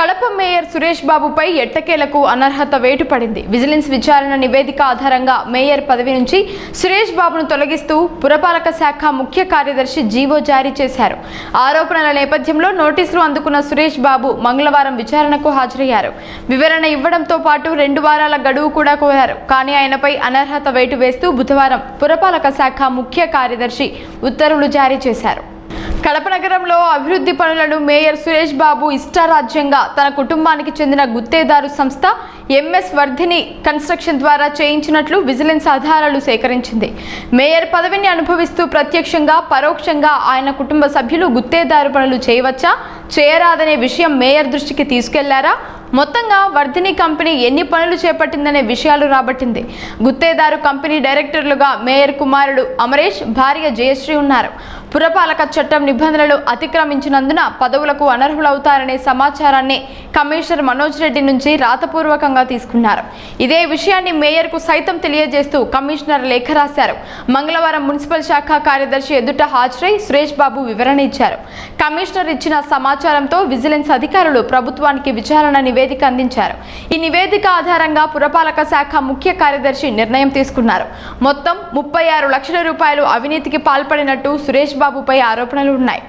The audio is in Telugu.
కడప మేయర్ సురేష్ బాబుపై ఎట్టకేలకు అనర్హత వేటు పడింది విజిలెన్స్ విచారణ నివేదిక ఆధారంగా మేయర్ పదవి నుంచి సురేష్ బాబును తొలగిస్తూ పురపాలక శాఖ ముఖ్య కార్యదర్శి జీవో జారీ చేశారు. ఆరోపణల నేపథ్యంలో నోటీసులు అందుకున్న సురేష్ బాబు మంగళవారం విచారణకు హాజరయ్యారు. వివరణ ఇవ్వడంతో పాటు రెండు వారాల గడువు కూడా కోరారు. కానీ ఆయనపై అనర్హత వేటు వేస్తూ బుధవారం పురపాలక శాఖ ముఖ్య కార్యదర్శి ఉత్తర్వులు జారీ చేశారు. కడప నగరంలో అభివృద్ధి పనులను మేయర్ సురేష్ బాబు ఇష్టారాజ్యంగా తన కుటుంబానికి చెందిన గుత్తేదారు సంస్థ ఎంఎస్ వర్ధిని కన్స్ట్రక్షన్ ద్వారా చేయించినట్లు విజిలెన్స్ ఆధారాలు సేకరించింది. మేయర్ పదవిని అనుభవిస్తూ ప్రత్యక్షంగా పరోక్షంగా ఆయన కుటుంబ సభ్యులు గుత్తేదారు పనులు చేయవచ్చా చేయరాదనే విషయం మేయర్ దృష్టికి తీసుకెళ్ళారా? మొత్తంగా వర్ధిని కంపెనీ ఎన్ని పనులు చేపట్టిందనే విషయాలు రాబట్టింది. గుత్తేదారు కంపెనీ డైరెక్టర్లుగా మేయర్ కుమారుడు అమరేష్ భార్య జయశ్రీ ఉన్నారు. పురపాలక చట్టం నిబంధనలు అతిక్రమించినందున పదవులకు అనర్హులవుతారనే సమాచారాన్ని కమిషనర్ మనోజ్ రెడ్డి నుంచి రాతపూర్వకంగా తీసుకున్నారు. ఇదే విషయాన్ని మేయర్కు సైతం తెలియజేస్తూ కమిషనర్ లేఖ రాశారు. మంగళవారం మున్సిపల్ శాఖ కార్యదర్శి ఎదుట హాజరై సురేష్ బాబు వివరణ ఇచ్చారు. కమిషనర్ ఇచ్చిన సమాచారంతో విజిలెన్స్ అధికారులు ప్రభుత్వానికి విచారణ నివేదిక అందించారు. ఈ నివేదిక ఆధారంగా పురపాలక శాఖ ముఖ్య కార్యదర్శి నిర్ణయం తీసుకున్నారు. మొత్తం ముప్పై ఆరు లక్షల రూపాయలు అవినీతికి పాల్పడినట్టు సురేష్ బాబుపై ఆరోపణలు ఉన్నాయి.